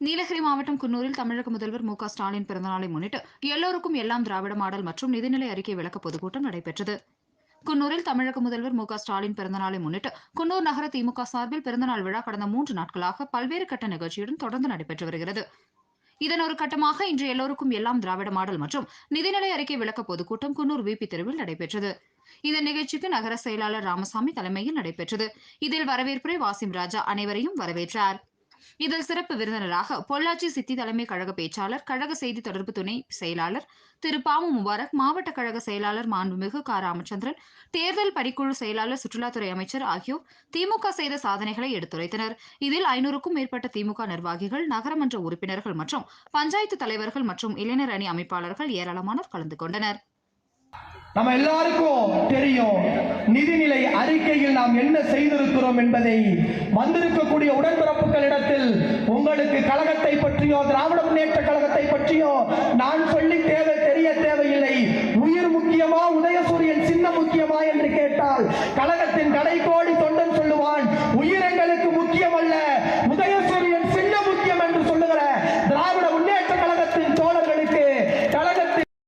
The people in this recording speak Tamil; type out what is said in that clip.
நீலகிரி மாவட்டம் குன்னூரில் தமிழக முதல்வர் மு ஸ்டாலின் பிறந்தநாளை முன்னிட்டு எல்லோருக்கும் எல்லாம் திராவிட மாடல் மற்றும் நிதிநிலை அறிக்கை விளக்க பொதுக்கூட்டம் நடைபெற்றது. குன்னூரில் தமிழக முதல்வர் மு ஸ்டாலின் பிறந்தநாளை முன்னிட்டு குன்னூர் நகர திமுக சார்பில் பிறந்தநாள் விழா கடந்த மூன்று நாட்களாக பல்வேறு கட்ட நிகழ்ச்சியுடன் தொடர்ந்து நடைபெற்று வருகிறது. இதன் ஒரு கட்டமாக இன்று எல்லோருக்கும் எல்லாம் திராவிட மாடல் மற்றும் நிதிநிலை அறிக்கை விளக்க பொதுக்கூட்டம் குன்னூர் விபி தெருவில் நடைபெற்றது. இந்த நிகழ்ச்சிக்கு நகர செயலாளர் ராமசாமி தலைமையில் நடைபெற்றது. இதில் வரவேற்புரை வாசிம் ராஜா அனைவரையும் வரவேற்றார். இதில் சிறப்பு விருந்தினராக பொள்ளாச்சி சித்தி தலைமை கழக பேச்சாளர் கழக செய்தி தொடர்பு துணை செயலாளர் திரு பாமு முபாரக் மாவட்ட கழக செயலாளர் மாண்புமிகு க. ராமச்சந்திரன் தேர்தல் பணிக்குழு செயலாளர் சுற்றுலாத்துறை அமைச்சர் ஆகியோர் திமுக செய்த சாதனைகளை எடுத்துரைத்தனர். இதில் ஐநூறுக்கும் மேற்பட்ட திமுக நிர்வாகிகள் நகரமன்ற உறுப்பினர்கள் மற்றும் பஞ்சாயத்து தலைவர்கள் மற்றும் இளைஞர் அணி அமைப்பாளர்கள் ஏராளமானோர் கலந்து கொண்டனர். நம்ம எல்லாருக்கும் தெரியும். நிதிநிலை அறிக்கையில் நாம் என்ன செய்திருக்கிறோம் என்பதை. வந்திருக்கக்கூடிய உடன்பிறப்புகளிடத்தில் உங்களுக்கு கழகத்தை பற்றியோ திராவிட முன்னேற்ற கழகத்தை பற்றியோ நான் சொல்லி தேவை தெரிய தேவையில்லை. உயிர் முக்கியமா உதயசூரியன் சின்ன முக்கியமா என்று கேட்டால் கழகத்தின் கடை